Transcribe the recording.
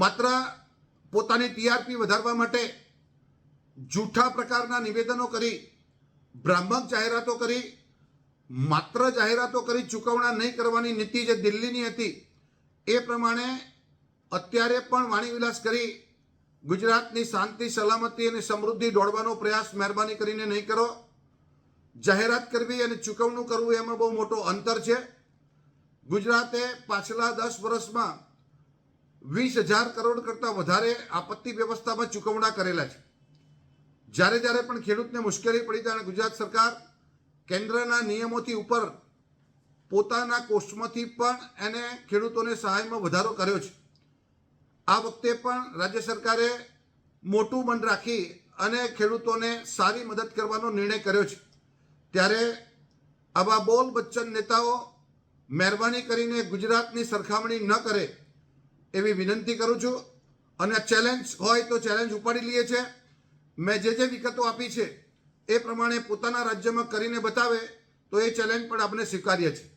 માત્ર પોતાની ટીઆરપી વધારવા માટે જૂઠા પ્રકારના નિવેદનો કરી, ભ્રામક જાહેરાતો કરી, માત્ર જાહેરાતો કરી ચૂકવણા નહીં કરવાની નીતિ જે દિલ્હીની હતી, એ પ્રમાણે અત્યારે પણ વાણીવિલાસ કરી ગુજરાતની શાંતિ, સલામતી અને સમૃદ્ધિ દોડવાનો પ્રયાસ મહેરબાની કરીને નહીં કરો. જાહેરાત કરવી અને ચૂકવણું કરવું એમાં બહુ મોટો અંતર છે. ગુજરાતે પાછલા દસ વર્ષમાં વીસ હજાર કરોડ કરતાં વધારે આપત્તિ વ્યવસ્થામાં ચૂકવણા કરેલા છે. જ્યારે જ્યારે પણ ખેડૂતને મુશ્કેલી પડી ત્યારે ગુજરાત સરકાર કેન્દ્રના નિયમોથી ઉપર પોતાના કોષમાંથી પણ એને ખેડૂતોને સહાયમાં વધારો કર્યો છે. આ વખતે પણ રાજ્ય સરકારે મોટું મન રાખી અને ખેડૂતોને સારી મદદ કરવાનો નિર્ણય કર્યો છે. ત્યારે આવા બોલ બચ્ચન નેતાઓ મહેરબાની કરીને ગુજરાતની સરખામણી ન કરે એવી વિનંતી કરું છું. અને ચેલેન્જ હોય તો ચેલેન્જ ઉપાડી લઈએ છે. મેં જે જે વિગતો આપી છે, એ પ્રમાણે પોતાના રાજ્યમાં કરીને બતાવે, તો એ ચેલેન્જ પણ આપણે સ્વીકારીએ છીએ.